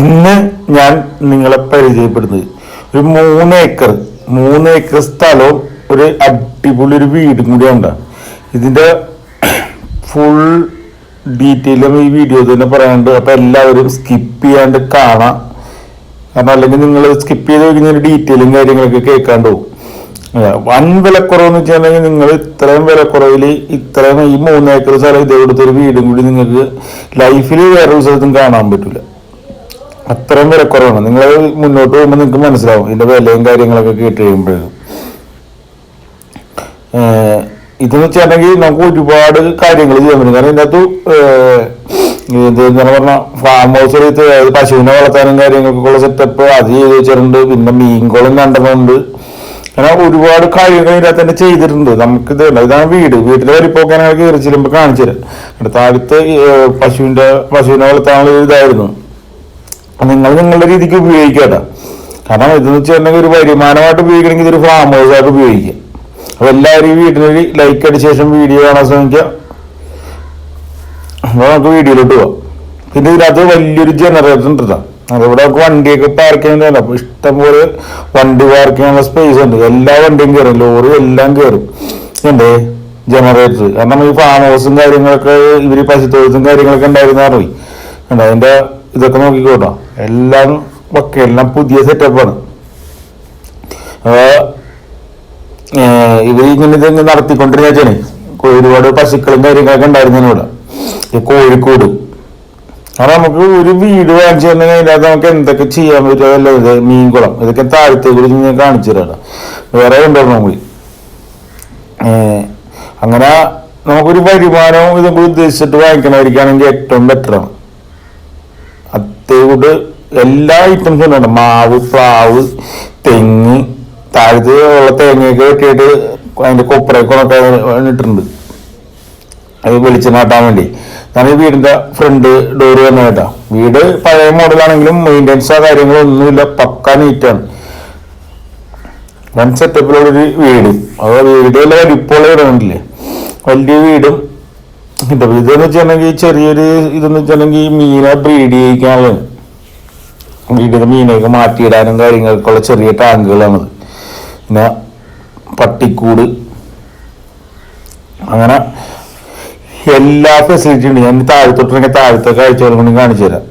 ഇന്ന് ഞാൻ നിങ്ങളെ പരിചയപ്പെടുന്നത്. ഒരു മൂന്ന് ഏക്കർ മൂന്ന് ഏക്കർ സ്ഥലവും ഒരു അടിപൊളി ഒരു വീടും കൂടി ഉണ്ട്. ഇതിന്റെ ഫുൾ ഡീറ്റെയിലും ഈ വീഡിയോ തന്നെ പറയാനുണ്ട്. അപ്പോൾ എല്ലാവരും സ്കിപ്പ് ചെയ്യാണ്ട് കാണാം. കാരണം അല്ലെങ്കിൽ നിങ്ങൾ സ്കിപ്പ് ചെയ്ത് കഴിഞ്ഞാൽ ഡീറ്റെയിലും കാര്യങ്ങളൊക്കെ കേൾക്കാണ്ട് പോകും. വൻ വിലക്കുറവെന്ന് വെച്ചിട്ടുണ്ടെങ്കിൽ നിങ്ങൾ ഇത്രയും വിലക്കുറവിൽ ഇത്രയും ഈ മൂന്ന് ഏക്കർ സ്ഥലം ഇതേ കൊടുത്തൊരു വീടും കൂടി നിങ്ങൾക്ക് ലൈഫിൽ വേറൊരു സ്ഥലത്തും കാണാൻ പറ്റില്ല അത്രയും വിലക്കുറവാണ് നിങ്ങൾ മുന്നോട്ട് പോകുമ്പോൾ നിങ്ങൾക്ക് മനസ്സിലാവും. ഇതിന്റെ വിലയും കാര്യങ്ങളൊക്കെ കേട്ട് കഴിയുമ്പോഴേക്കും ഇതെന്ന് വെച്ചിട്ടുണ്ടെങ്കിൽ നമുക്ക് ഒരുപാട് കാര്യങ്ങൾ ചെയ്യാൻ പറ്റും. കാരണം ഇതിനകത്ത് എന്താ പറഞ്ഞ ഫാം ഹൗസ് എടുത്ത് അതായത് പശുവിനെ വളർത്താനും കാര്യങ്ങൾക്കൊക്കെ ഉള്ള സെറ്റപ്പ് അത് ചെയ്ത് വെച്ചിട്ടുണ്ട്. പിന്നെ മീൻകുളം കണ്ടെന്നുണ്ട് അങ്ങനെ ഒരുപാട് കാര്യങ്ങൾ ഇതിനകത്ത് തന്നെ ചെയ്തിട്ടുണ്ട്. നമുക്ക് ഇത് ഇതാണ് വീട്. വീട്ടിലെ വരിപ്പോക്കാനൊക്കെ കയറി കാണിച്ചു തരാം. താഴത്ത് പശുവിന്റെ പശുവിനെ വളർത്താനുള്ള ഇതായിരുന്നു. നിങ്ങൾ നിങ്ങളുടെ രീതിക്ക് ഉപയോഗിക്കാതെ കാരണം ഇതെന്ന് വെച്ചിട്ടുണ്ടെങ്കിൽ ഒരു വരുമാനമായിട്ട് ഉപയോഗിക്കണമെങ്കിൽ ഇതൊരു ഫാം ഹൗസ് ആയിട്ട് ഉപയോഗിക്കാം അപ്പൊ എല്ലാവരും ഈ ലൈക്ക് അടിച്ച ശേഷം വീഡിയോ കാണാൻ ശ്രമിക്കുക. അപ്പൊ നമുക്ക് വീഡിയോയിലോട്ട് പോവാം. പിന്നെ ഇതിനകത്ത് വലിയൊരു ജനറേറ്റർ ഉണ്ട്. അതിവിടെ നമുക്ക് വണ്ടിയൊക്കെ പാർക്ക് ചെയ്യുന്നതല്ല അപ്പൊ ഇഷ്ടംപോലെ വണ്ടി പാർക്ക് ചെയ്യാനുള്ള സ്പേസ് ഉണ്ട്. എല്ലാ വണ്ടിയും കയറും ലോറി എല്ലാം കയറും എന്തേ ജനറേറ്റർ കാരണം ഈ ഫാം ഹൗസും കാര്യങ്ങളൊക്കെ ഇവർ പശുത്തൊഴുത്തും കാര്യങ്ങളൊക്കെ ഉണ്ടായിരുന്നാറി അറിയി കണ്ടോ? അതിന്റെ ഇതൊക്കെ നോക്കിക്കോട്ടോ. എല്ലാം ഒക്കെ എല്ലാം പുതിയ സെറ്റപ്പാണ് ഇവർ ഇങ്ങനെ ഇത് വെച്ചാണ്. ഒരുപാട് പശുക്കളും കാര്യങ്ങളൊക്കെ ഉണ്ടായിരുന്നു ഇവിടെ കോഴിക്കോട്. കാരണം നമുക്ക് ഒരു വീട് വാങ്ങിച്ചു തന്നെ കഴിഞ്ഞാൽ നമുക്ക് എന്തൊക്കെ ചെയ്യാൻ പറ്റും അതല്ല ഇത് മീൻകുളം. ഇതൊക്കെ താഴത്തെ കുറിച്ച് ഞാൻ കാണിച്ചു തരാം വേറെ ഉണ്ടായിരുന്നു ഏഹ് അങ്ങനെ നമുക്കൊരു വരുമാനവും ഇതൊക്കെ ഉദ്ദേശിച്ചിട്ട് വാങ്ങിക്കണമായിരിക്കുകയാണെങ്കിൽ ഏറ്റവും ബെറ്ററാണ് അതേകൂട്ട് എല്ലാ ഐറ്റംസും ഉണ്ട് മാവ് പ്ലാവ് തെങ്ങ് താഴത്ത് ഉള്ള തേങ്ങയൊക്കെ വെട്ടിയിട്ട് അതിന്റെ കൊപ്രക്കൊക്കെ ഇട്ടിട്ടുണ്ട് അത് വെളിച്ചം ആട്ടാൻ വേണ്ടി. ഞാൻ ഈ വീടിന്റെ ഫ്രണ്ട് ഡോറ് വന്ന കേട്ടാ. വീട് പഴയ മോഡലാണെങ്കിലും മെയിന്റെനൻസോ കാര്യങ്ങളോ ഒന്നുമില്ല. പക്ക നീറ്റാണ് വൺ സെറ്റപ്പിലുള്ളൊരു വീട്. അത് വീടുകളിലെ വലിപ്പമുള്ള വീടുണ്ടല്ലേ വലിയ വീടും. ഇതെന്ന് വെച്ചിട്ടുണ്ടെങ്കിൽ ചെറിയൊരു ഇതെന്ന് വെച്ചിട്ടുണ്ടെങ്കിൽ മീനെ ബ്രീഡ് ചെയ്യിക്കാനുള്ളത്. വീടിന്റെ മീനൊക്കെ മാറ്റിയിടാനും കാര്യങ്ങൾക്കുള്ള ചെറിയ ടാങ്കുകളാണത് പിന്നെ പട്ടിക്കൂട്. അങ്ങനെ എല്ലാ ഫെസിലിറ്റി ഉണ്ട്. ഞാൻ താഴത്തോട്ടിറങ്ങിയ താഴത്തെ കാഴ്ചകളും കൂടി കാണിച്ചു തരാം.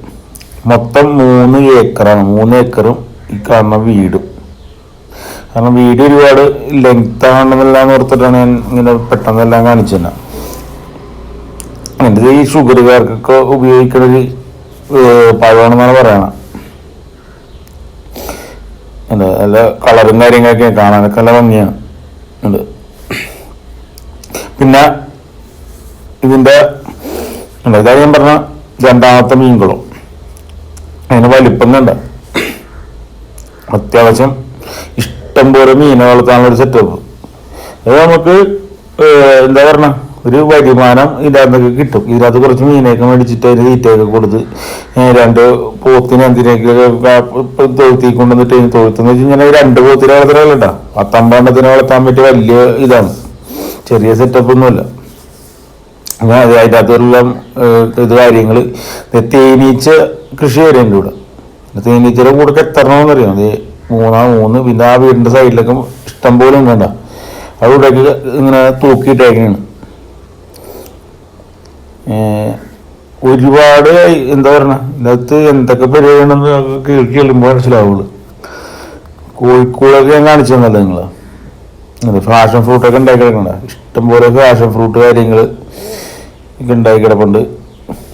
മൊത്തം മൂന്ന് ഏക്കറാണ്. മൂന്ന് ഏക്കറും ഈ കാണുന്ന വീടും. കാരണം വീട് ഒരുപാട് ലെങ്ത് ആണെന്നെല്ലാം ഓർത്തിട്ടാണ് ഞാൻ ഇങ്ങനെ പെട്ടെന്നെല്ലാം കാണിച്ചു തന്നെ എന്റെ ഈ ഷുഗറുകാർക്കൊക്കെ ഉപയോഗിക്കുന്ന ഒരു ഏഹ്, പഴമാണെന്നാണ് പറയണത്. നല്ല കളറും കാര്യങ്ങളൊക്കെ കാണാനൊക്കെ നല്ല ഭംഗിയാണ്. ഉണ്ട്. പിന്നെ ഇതിന്റെ എന്താ ഇതാ ഞാൻ പറഞ്ഞ രണ്ടാമത്തെ മീൻകുളം. അതിന് വലിപ്പം കണ്ട അത്യാവശ്യം ഇഷ്ടം പോലെ ഒരു സെറ്റപ്പ് അത് നമുക്ക് എന്താ പറഞ്ഞ? ഒരു വരുമാനം ഇതിനകത്തൊക്കെ കിട്ടും. ഇതിനകത്ത് കുറച്ച് മീനൊക്കെ മേടിച്ചിട്ട് അതിന് തീറ്റയൊക്കെ കൊടുത്ത് രണ്ട് പോത്തിന് എന്തിനൊക്കെ തൊഴുത്തി കൊണ്ടുവന്നിട്ട് തൊഴുത്തെന്ന് വെച്ച് കഴിഞ്ഞാൽ രണ്ട് പോത്തിനെ വളർത്തലല്ല പത്തമ്പണ്ണത്തിനെ വളർത്താൻ പറ്റിയ വലിയ ഇതാണ്. ചെറിയ സെറ്റപ്പ് ഒന്നുമല്ല. അത് അതിന്റെ അകത്തുള്ള ഇത് കാര്യങ്ങൾ തേനീച്ച കൃഷി വരെയുണ്ട് ഇവിടെ. തേനീച്ചയുടെ കൂടെ എത്തണമെന്ന് അറിയാം അത് മൂന്നാ മൂന്ന് പിന്നെ ആ വീടിന്റെ സൈഡിലൊക്കെ ഇഷ്ടം പോലെ വേണ്ട അവിടെയൊക്കെ ഇങ്ങനെ തൂക്കിയിട്ടേക്കാണ് ഒരുപാട് എന്താ പറയുക ഇതിനകത്ത് എന്തൊക്കെ പരിപാടിയാണെന്ന് കേൾക്കി ചെല്ലുമ്പോൾ മനസ്സിലാവുള്ളൂ. കോഴിക്കോടൊക്കെ ഞാൻ കാണിച്ചു തന്നല്ലോ നിങ്ങൾ അത് ഫാഷൻ ഫ്രൂട്ടൊക്കെ ഉണ്ടാക്കി കിടക്കണ്ട ഇഷ്ടംപോലെ ഫാഷൻ ഫ്രൂട്ട് കാര്യങ്ങൾ ഒക്കെ ഉണ്ടാക്കി കിടപ്പുണ്ട്.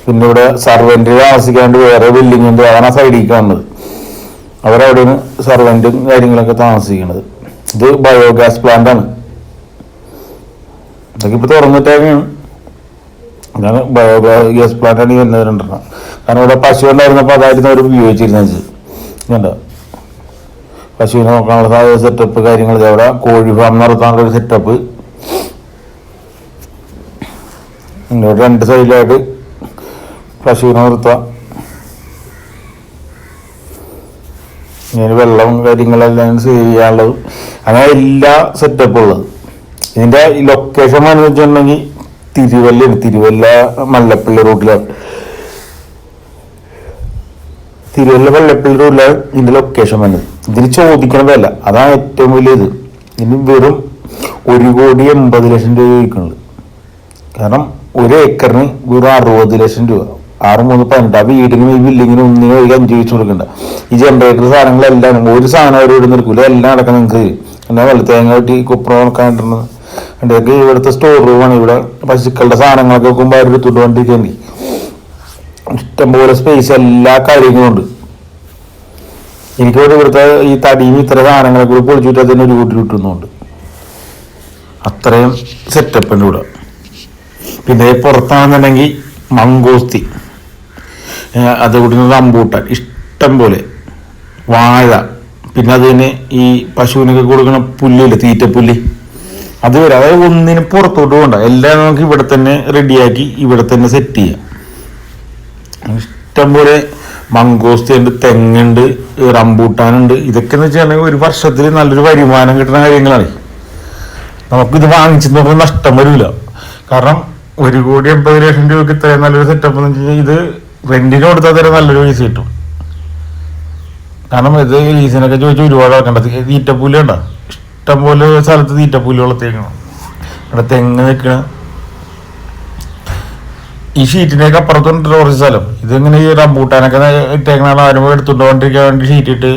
പിന്നെ ഇവിടെ സർവന്റ് താമസിക്കാണ്ട് വേറെ ബിൽഡിംഗ് ഉണ്ട്. അതാണ് സൈഡിൽ കാണുന്നത്. അവരവിടെയാണ് സർവന്റും കാര്യങ്ങളൊക്കെ താമസിക്കുന്നത് ഇത് ബയോഗ്യാസ് പ്ലാന്റ് ആണ്. ഇതൊക്കെ ഇപ്പൊ തുറന്നിട്ടേക്കാണ് അതാണ് ബയോഗ്യാസ് പ്ലാന്റാണ് ഈ വരുന്നത് രണ്ടെണ്ണം കാരണം ഇവിടെ പശു ഉണ്ടായിരുന്നപ്പോൾ അതായിരുന്നു അവർ ഉപയോഗിച്ചിരുന്നത് കണ്ടോ? പശുവിനെ നോക്കാനുള്ള സെറ്റപ്പ് കാര്യങ്ങൾ അവിടെ കോഴി ഫാം നടത്താനുള്ള ഒരു സെറ്റപ്പ് ഇവിടെ രണ്ട് സൈഡിലായിട്ട് പശുവിനെ നിർത്താം ഇങ്ങനെ വെള്ളം കാര്യങ്ങളെല്ലാം സേവ് ചെയ്യാനുള്ളത്. അങ്ങനെ എല്ലാ സെറ്റപ്പും ഉള്ളത്. ഇതിന്റെ ലൊക്കേഷൻ എന്ന് വെച്ചിട്ടുണ്ടെങ്കിൽ തിരുവല്ലയാണ് തിരുവല്ല മല്ലപ്പള്ളി റോഡിലാണ് തിരുവല്ല മല്ലപ്പള്ളി റോഡിലാണ് ഇതിന്റെ ലൊക്കേഷൻ വന്നത്. ഇതിന് ചോദിക്കണതല്ല അതാണ് ഏറ്റവും വലിയ ഇത് ഇതിന് വെറും ഒരു കോടി എൺപത് ലക്ഷം രൂപ ചോദിക്കുന്നത് കാരണം ഒരു ഏക്കറിന് വെറും അറുപത് ലക്ഷം രൂപ. ആറ് മൂന്ന് പതിനെട്ട് ആ വീടിനും ഈ ബിൽഡിങ്ങിനും ഒന്നിനും ഒരു അഞ്ച് വെച്ച് കൊടുക്കണ്ട. ഈ ജനറേറ്റർ സാധനങ്ങളെല്ലാം ഒരു സാധനം അവർ ഇവിടെ നിൽക്കില്ല എല്ലാം അടക്കം നിങ്ങൾക്ക് എന്നാൽ വെള്ളത്തേങ്ങ വെട്ടി കുപ്ര കണ്ടിരുന്നത് ഇതൊക്കെ ഇവിടുത്തെ സ്റ്റോർ റൂമാണ് ഇവിടെ പശുക്കളുടെ സാധനങ്ങളൊക്കെ വെക്കുമ്പോൾ അവർ എടുത്തുകൊണ്ട് വണ്ടിരിക്കേണ്ടി ഇഷ്ടംപോലെ സ്പേസ് എല്ലാ കാര്യങ്ങളും ഉണ്ട്. എനിക്കോട് ഇവിടുത്തെ ഈ തടിയും ഇത്ര സാധനങ്ങളൊക്കെ കൂടി പൊളിച്ചിട്ട് അതിന് ഒരു കൂട്ടി കിട്ടുന്നുണ്ട് അത്രയും സെറ്റപ്പ് ഉണ്ട് ഇവിടെ. പിന്നെ പുറത്താണെന്നുണ്ടെങ്കിൽ മങ്കോസ്തി. അതുകൂടി റംബൂട്ടാൻ. ഇഷ്ടം പോലെ വാഴ. പിന്നെ അത് തന്നെ ഈ പശുവിനൊക്കെ കൊടുക്കുന്ന പുല്ലില്ല തീറ്റപ്പുല്ല്? അത് വരെ. അതായത് ഒന്നിനും പുറത്തോട്ട് പോകണ്ട. എല്ലാം നമുക്ക് ഇവിടെ തന്നെ റെഡിയാക്കി ഇവിടെ തന്നെ സെറ്റ് ചെയ്യാം. ഇഷ്ടംപോലെ മങ്കോസ്തി ഉണ്ട് തെങ്ങുണ്ട് റംബൂട്ടാനുണ്ട്. ഇതൊക്കെ എന്ന് വെച്ചാൽ ഒരു വർഷത്തിൽ നല്ലൊരു വരുമാനം കിട്ടുന്ന കാര്യങ്ങളാണ്. നമുക്കിത് വാങ്ങിച്ചു നോക്കുമ്പോൾ നഷ്ടം വരില്ല കാരണം ഒരു കോടി എൺപത് ലക്ഷം രൂപയ്ക്ക് ഇത്രയും നല്ലൊരു സെറ്റപ്പ് എന്ന് വെച്ച് കഴിഞ്ഞാൽ ഇത് റെന്റിന് കൊടുത്താൽ തന്നെ നല്ലൊരു പൈസ കിട്ടും. കാരണം ഇത് ലീസിനൊക്കെ ചോദിച്ചാൽ ഒരുപാട് ആക്കേണ്ടത് തീറ്റപ്പൂൽ ഉണ്ടോ ഇഷ്ടംപോലെ സ്ഥലത്ത് തീറ്റപ്പൂൽ വളർത്തിയേക്കണം. ഇവിടെ തെങ്ങ് നിൽക്കണ ഈ ഷീറ്റിനൊക്കെ അപ്പുറത്തുണ്ട് കുറച്ച് സ്ഥലം. ഇതിങ്ങനെ ഈ റംബൂട്ടാനൊക്കെ ഇട്ടേക്കണ ആരും എടുത്തുകൊണ്ടിരിക്കാൻ വേണ്ടി ഷീറ്റ് ഇട്ട്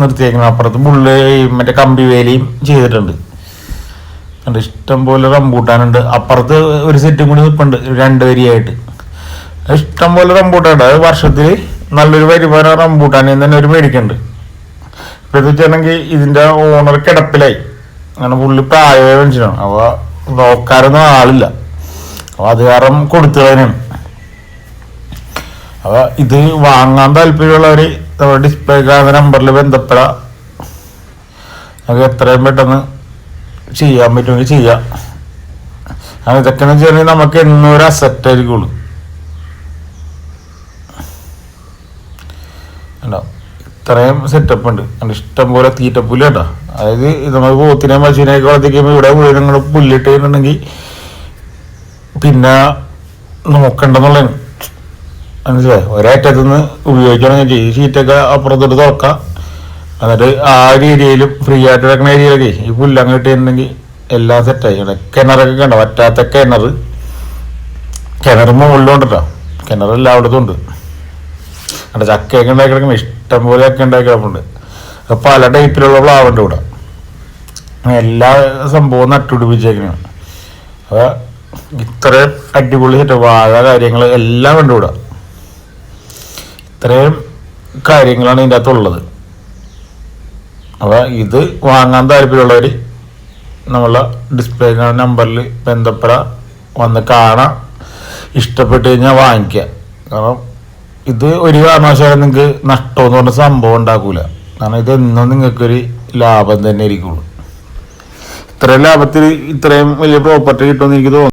നിർത്തിയേക്കണം. അപ്പുറത്ത് മുള്ള് മറ്റേ കമ്പി വേലിയും ചെയ്തിട്ടുണ്ട്. ഉണ്ട് ഇഷ്ടം പോലെ റംബൂട്ടാനുണ്ട്. അപ്പുറത്ത് ഒരു സെറ്റും കൂടി നിൽപ്പുണ്ട് രണ്ട് വരിയായിട്ട്. ഇഷ്ടം പോലെ റംബൂട്ടാനുണ്ട്. അത് വർഷത്തിൽ നല്ലൊരു വരുമാനം റംബൂട്ടാനിൽ തന്നെ ഒരു മേടിക്കുന്നുണ്ട് വെച്ചിട്ടുണ്ടെങ്കിൽ ഇതിന്റെ ഓണർ കിടപ്പിലായി. അങ്ങനെ പുള്ളി പ്രായമായ മനുഷ്യനാണ് അപ്പോൾ നോക്കാനൊന്നും ആളില്ല. അപ്പൊ അത് കാരണം കൊടുത്തതിനാണ് അപ്പൊ ഇത് വാങ്ങാൻ താല്പര്യമുള്ളവർ നമ്മുടെ ഡിസ്പ്ലേ കാണുന്ന നമ്പറിൽ ബന്ധപ്പെടാം. നമുക്ക് എത്രയും പെട്ടെന്ന് ചെയ്യാൻ പറ്റുമെങ്കിൽ ചെയ്യാം. അങ്ങനെ ഇതൊക്കെ എന്ന് വെച്ചാൽ നമുക്ക് എണ്ണൂറ് അസറ്റ് ആയിരിക്കുള്ളൂ ഉണ്ടോ ഇത്രയും സെറ്റപ്പ് ഉണ്ട്. കണ്ടോ ഇഷ്ടം പോലെ തീറ്റപ്പുല്ല് കേട്ടോ അതായത് നമ്മൾ പോത്തിനെ പശുവിനെയൊക്കെ വളർത്തിക്കുമ്പോൾ ഇവിടെ മുഴുവൻ പുല്ലിട്ട് പുല്ലിട്ടുണ്ടെങ്കിൽ പിന്നെ നോക്കണ്ടെന്നുള്ളതാണ്. മനസ്സിലായി? ഒരേറ്റത്തു നിന്ന് ഉപയോഗിക്കുകയാണെങ്കിൽ ഈ ഷീറ്റൊക്കെ അപ്പുറത്തോട്ട് തുറക്കാം. എന്നിട്ട് ആ ഒരു ഏരിയയിലും ഫ്രീ ആയിട്ട് കിടക്കുന്ന ഏരിയയിലൊക്കെ ഈ പുല്ലങ്ങ് കിട്ടിയിട്ടുണ്ടെങ്കിൽ എല്ലാം സെറ്റായി കിണറൊക്കെ കണ്ട? പറ്റാത്ത കിണർ കിണർ മുകളിലുണ്ട് കേട്ടോ. കിണർ എല്ലായിടത്തും ഉണ്ട് അവിടെ ചക്കയൊക്കെ ഉണ്ടാക്കി കിടക്കണം ഇഷ്ടം പോലെ ഒക്കെ ഉണ്ടാക്കി കിടപ്പുണ്ട് അപ്പൊ പല ടൈപ്പിലുള്ള പ്ലാവുണ്ട് ഇവിടെ. എല്ലാ സംഭവവും നട്ടുപിടിപ്പിച്ചേക്കണം. അപ്പൊ ഇത്രയും അടിപൊളി സെറ്റ് വാഴ കാര്യങ്ങൾ എല്ലാം ഉണ്ട് ഇവിടെ. ഇത്രയും കാര്യങ്ങളാണ് ഇതിന്റെ അകത്തുള്ളത് അപ്പോൾ ഇത് വാങ്ങാൻ താല്പര്യമുള്ളവർ നമ്മളെ ഡിസ്പ്ലേ നമ്പറിൽ ബന്ധപ്പെടാം വന്ന് കാണാം. ഇഷ്ടപ്പെട്ട് കഴിഞ്ഞാൽ വാങ്ങിക്കുക കാരണം ഇത് ഒരു കാരണവശാലും നിങ്ങൾക്ക് നഷ്ടമെന്ന് പറഞ്ഞ സംഭവം ഉണ്ടാക്കൂല. കാരണം ഇതെന്നും നിങ്ങൾക്കൊരു ലാഭം തന്നെ ആയിരിക്കുള്ളൂ. ഇത്രയും ലാഭത്തിൽ ഇത്രയും വലിയ പ്രോപ്പർട്ടി കിട്ടുമെന്ന് എനിക്ക് തോന്നുന്നു.